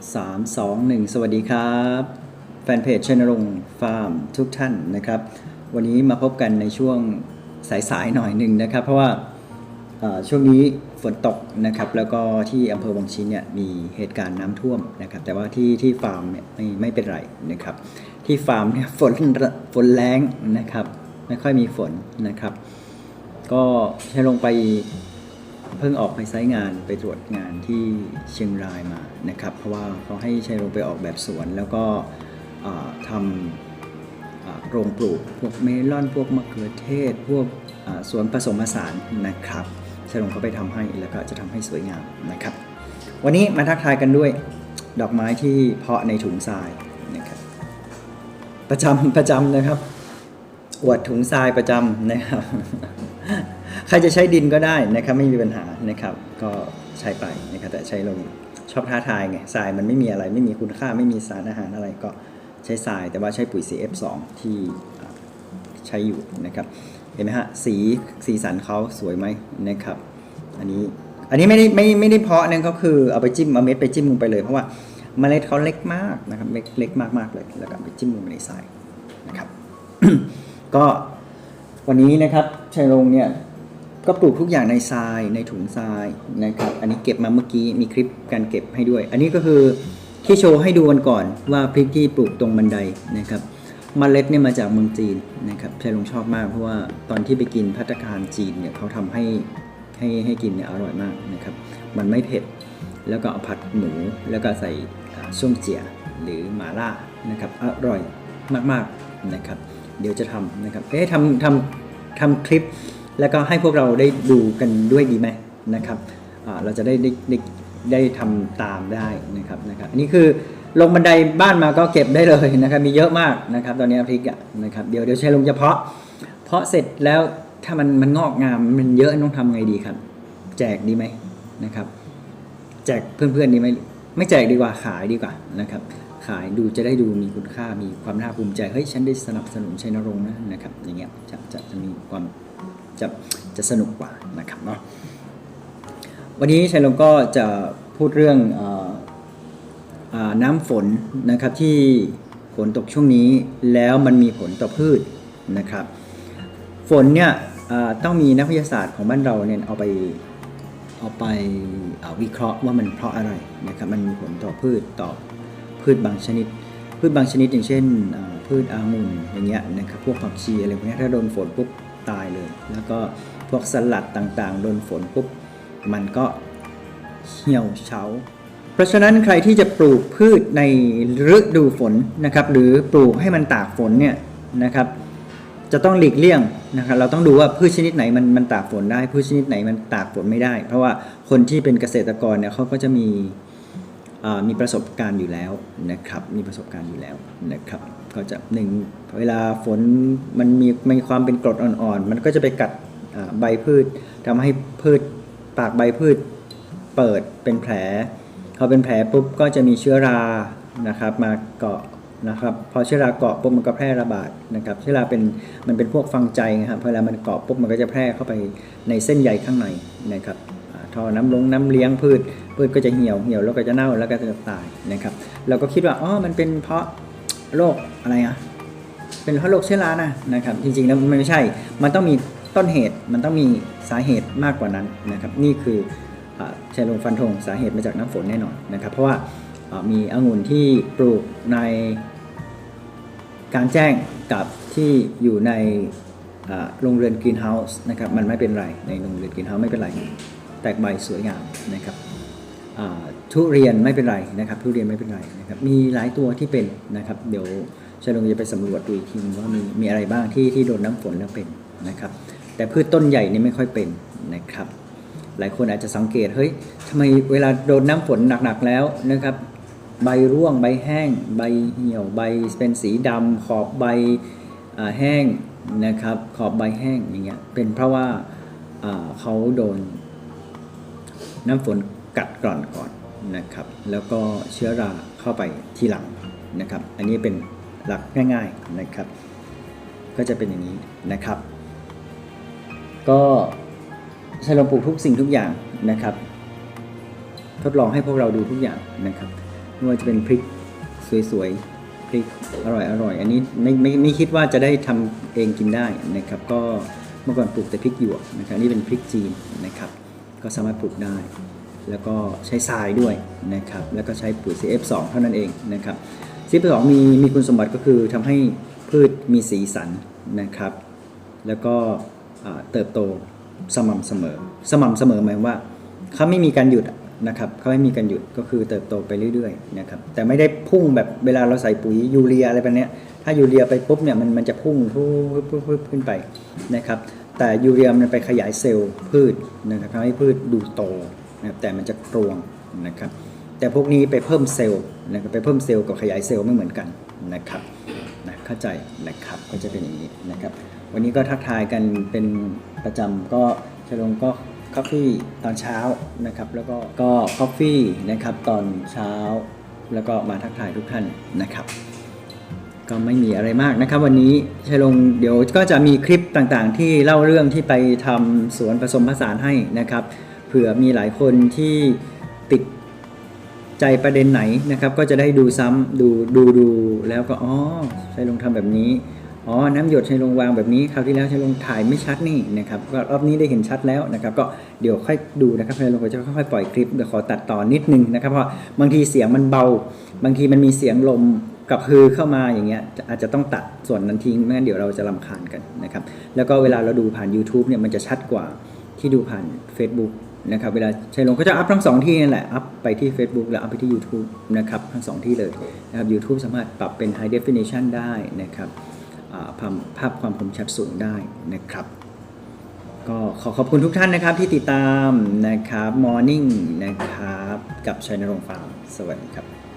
3 2 1 สวัสดีครับ แฟนเพจชนรงฟาร์มทุกท่านนะครับ วันนี้มาพบกันในช่วงสายๆหน่อยหนึ่งนะครับ เพราะว่าช่วงนี้ฝนตกนะครับ แล้วก็ที่อำเภอวังชิ้นเนี่ยมีเหตุการณ์น้ำท่วมนะครับ แต่ว่าที่ที่ฟาร์มเนี่ยไม่ไม่เป็นไรนะครับ ที่ฟาร์มเนี่ยฝนฝนแรงนะครับ ไม่ค่อยมีฝนนะครับ ก็ใช้ลงไป เพิ่งออกไปไซต์งานไปตรวจงานที่เชียงรายมานะครับ เพราะว่าเขาให้ชัยลงไปออกแบบสวน แล้วก็ทำโรงปลูกพวกเมลอนพวกมะเขือเทศ พวกสวนผสมผสานนะครับชัยลงเขาไปทำให้แล้วก็จะทำให้สวยงามนะครับ วันนี้มาทักทายกันด้วยดอกไม้ที่เพาะในถุงทรายนะครับประจำประจำนะครับอวดถุงทรายประจำนะครับ ใครจะใช้ดินก็ได้นะครับไม่มีปัญหานะครับ ก็ใช้ไปนะครับแต่ใช้ลงชอบท้าทายไงทรายมันไม่มีอะไรไม่มีคุณค่าไม่มีสารอาหารอะไรก็ใช้ทราย แต่ว่าใช้ปุ๋ย CF2 ที่ใช้อยู่นะครับ เห็นไหมฮะสีสีสันเขาสวยไหมนะครับ อันนี้อันนี้ไม่ได้ไม่ไม่ได้เพาะนั่นก็คือเอาไปจิ้มเอาเม็ดไปจิ้มลงไปเลยเพราะว่าเมล็ดเขาเล็กมากนะครับเล็กเล็กมากๆเลยแล้วก็ไปจิ้มลงไปในทรายนะครับ ก็วันนี้นะครับ ชัยลงเนี่ยก็ปลูกทุกอย่างในทรายในถุงทรายนะครับอันนี้เก็บมาเมื่อกี้มีคลิปการเก็บให้ด้วย อันนี้ก็คือที่โชว์ให้ดูกันก่อนว่าพริกที่ปลูกตรงบันไดนะครับมเมล็ดเนี่ยมาจากเมืองจีนนะครับชัยลงชอบมากเพราะว่าตอนที่ไปกินพัตตารจีนเนี่ยเขาทำให้ให้ให้กินเนี่ยอร่อยมากนะครับมันไม่เผ็ดแล้วก็เอาผัดหมูแล้วก็ใส่อ่าส้มเจียหรือหมาล่านะครับอร่อยมากๆนะครับ เดี๋ยวจะทำนะครับเอ๊ะทำทำ ทำคลิป แล้วก็ให้พวกเราได้ดูกันด้วยดีไหมนะครับเราจะได้ได้ได้ได้ทำตามได้นะครับนะครับอันนี้คือลงบันไดบ้านมาก็เก็บได้เลยนะครับมีเยอะมากนะครับ ตอนนี้พริกอะนะครับเดี๋ยวเดี๋ยวใช้ลงจะเพาะ เพาะเสร็จแล้วถ้ามันมันงอกงามมันเยอะต้องทำไงดีครับ แจกดีไหมนะครับ แจกเพื่อนๆดีไหมไม่แจกดีกว่าขายดีกว่านะครับ ขายดูจะได้ดูมีคุณค่ามีความน่าภูมิใจเฮ้ยฉันได้สนับสนุนชัยนรงค์นะนะครับอย่างเงี้ยจะจะจะมีความจะจะสนุกกว่านะครับเนาะวันนี้ชัยนรงค์ก็จะพูดเรื่องออน้ำฝนนะครับที่ฝนตกช่วงนี้แล้วมันมีผลต่อพืชนะครับ ฝนเนี่ยต้องมีนักวิทยาศาสตร์ของบ้านเราเนี่ยเอาไปเอาไปวิเคราะห์ว่ามันเพราะอะไรนะครับมันมีผลต่อพืชต่อ พืชบางชนิด พืชบางชนิดอย่างเช่นพืชองุ่นอย่างเงี้ยนะครับพวกผักชีอะไรพวกนี้ถ้าโดนฝนปุ๊บตายเลย แล้วก็พวกสลัดต่างๆ โดนฝนปุ๊บมันก็เหี่ยวเฉา เพราะฉะนั้นใครที่จะปลูกพืชในฤดูฝนนะครับ หรือปลูกให้มันตากฝนเนี่ยนะครับ จะต้องหลีกเลี่ยงนะครับ เราต้องดูว่าพืชชนิดไหนมันมันตากฝนได้ พืชชนิดไหนมันตากฝนไม่ได้ เพราะว่าคนที่เป็นเกษตรกรเนี่ยเขาก็จะมี มีประสบการณ์อยู่แล้วนะครับมีประสบการณ์อยู่แล้วนะครับก็จะหนึ่งเวลาฝนมันมีมีความเป็นกรดอ่อนๆ มันก็จะไปกัดใบพืชทำให้พืชปากใบพืชเปิดเป็นแผลพอเป็นแผลปุ๊บก็จะมีเชื้อรานะครับมาเกาะนะครับพอเชื้อราเกาะปุ๊บมันก็แพร่ระบาดนะครับเชื้อราเป็นมันเป็นพวกฟังใจนะครับพอเวลามันเกาะปุ๊บมันก็จะแพร่เข้าไปในเส้นใยข้างในนะครับ ท่อน้ำลงน้ำเลี้ยงพืช พืชก็จะเหี่ยวเหี่ยวแล้วก็จะเน่าแล้วก็จะตายนะครับ เราก็คิดว่าอ๋อมันเป็นเพราะโรคอะไรอะเป็นเพราะโรคเชื้อรานะนะครับ จริงๆแล้วมันไม่ใช่ มันต้องมีต้นเหตุมันต้องมีสาเหตุมากกว่านั้นนะครับ นี่คืออ่าชัยลงฟันธงสาเหตุมาจากน้ำฝนแน่นอนนะครับ เพราะว่ามีองุ่นที่ปลูกในการแจ้งกับที่อยู่ในโรงเรือนกรีนเฮาส์นะครับมันไม่เป็นไรในโรงเรือนกรีนเฮาส์ไม่เป็นไร แตกใบสวยงามนะครับทุเรียนไม่เป็นไรนะครับ ทุเรียนไม่เป็นไรนะครับ มีหลายตัวที่เป็นนะครับ เดี๋ยวชลงจะไปสำรวจดูอีกทีว่ามีมีอะไรบ้างที่ที่โดนน้ำฝนแล้วเป็นนะครับ แต่พืชต้นใหญ่นี่ไม่ค่อยเป็นนะครับ หลายคนอาจจะสังเกตเฮ้ยทำไมเวลาโดนน้ำฝนหนักๆแล้วนะครับ ใบร่วงใบแห้ง ใบเหี่ยวใบเป็นสีดำขอบใบแห้งนะครับ ขอบใบแห้งอย่างเงี้ยเป็นเพราะว่าเขาโดน น้ำฝนกัดกร่อนก่อนนะครับ แล้วก็เชื้อราเข้าไปทีหลังนะครับ อันนี้เป็นหลักง่ายๆนะครับ ก็จะเป็นอย่างนี้นะครับ ก็ใช้ลองปลูกทุกสิ่งทุกอย่างนะครับ ทดลองให้พวกเราดูทุกอย่างนะครับไม่ว่าจะเป็นพริกสวยๆพริกอร่อยๆอันนี้ไม่ไม่ไม่คิดว่าจะได้ทำเองกินได้นะครับ ก็เมื่อก่อนปลูกแต่พริกหยวกนะครับนี่เป็นพริกจีนนะครับ ก็สามารถปลูกได้ แล้วก็ใช้ทรายด้วยนะครับแล้วก็ใช้ปุ๋ย CF2 เท่านั้นเองนะครับ CF2 มีมีคุณสมบัติก็คือทำให้พืชมีสีสันนะครับ แล้วก็เติบโตสม่ำเสมอ สม่ำเสมอหมายว่าเขาไม่มีการหยุดนะครับเขาไม่มีการหยุดก็คือเติบโตไปเรื่อยๆนะครับแต่ไม่ได้พุ่งแบบเวลาเราใส่ปุ๋ยยูเรียอะไรแบบนี้ถ้ายูเรียไปปุ๊บเนี่ยมันมันจะพุ่งพุ่งพุ่งพุ่งขึ้นไปนะครับ แต่ยูเรียมันไปขยายเซลล์พืชนะครับทำให้พืชดูโตนะครับแต่มันจะกรวงนะครับแต่พวกนี้ไปเพิ่มเซลล์นะครับไปเพิ่มเซลล์กับขยายเซลล์ไม่เหมือนกันนะครับนะเข้าใจนะครับก็จะเป็นอย่างนี้นะครับวันนี้ก็ทักทายกันเป็นประจำก็ชลงก็กาแฟตอนเช้านะครับแล้วก็ก็กาแฟนะครับตอนเช้า แล้วก็มาทักทายทุกท่านนะครับ ก็ไม่มีอะไรมากนะครับวันนี้ชัยลงเดี๋ยวก็จะมีคลิปต่างๆ ที่เล่าเรื่องที่ไปทำสวนผสมผสานให้นะครับ เผื่อมีหลายคนที่ติดใจประเด็นไหนนะครับ ก็จะได้ดูซ้ำดูดูดูแล้วก็อ๋อชัยลงทำแบบนี้อ๋อน้ำหยดชัยลงวางแบบนี้คราวที่แล้วชัยลงถ่ายไม่ชัดนี่นะครับก็รอบนี้ได้เห็นชัดแล้วนะครับ ก็เดี๋ยวค่อยดูนะครับชัยลงก็จะค่อยๆปล่อยคลิปเดี๋ยวขอตัดต่อนิดนึงนะครับเพราะบางทีเสียงมันเบา บางทีมันมีเสียงลม กับฮือเข้ามาอย่างเงี้ยอาจจะต้องตัดส่วนนั้นทิ้งไม่งั้นเดี๋ยวเราจะลำคาญกันนะครับแล้วก็เวลาเราดูผ่าน YouTube เนี่ยมันจะชัดกว่าที่ดูผ่าน Facebook นะครับเวลาชัยลงก็จะอัพทั้งสองที่นั่นแหละ อัพไปที่ Facebook แล้วอัพไปที่ YouTube นะครับทั้งสองที่เลยนะครับ YouTube สามารถปรับเป็น High Definition ได้นะครับภาพภาพความคมชัดสูงได้นะครับ ก็ขอขอบคุณทุกท่านนะครับที่ติดตามนะครับ Morning นะครับ กับชัยนรงค์ฟาร์มสวัสดีครับ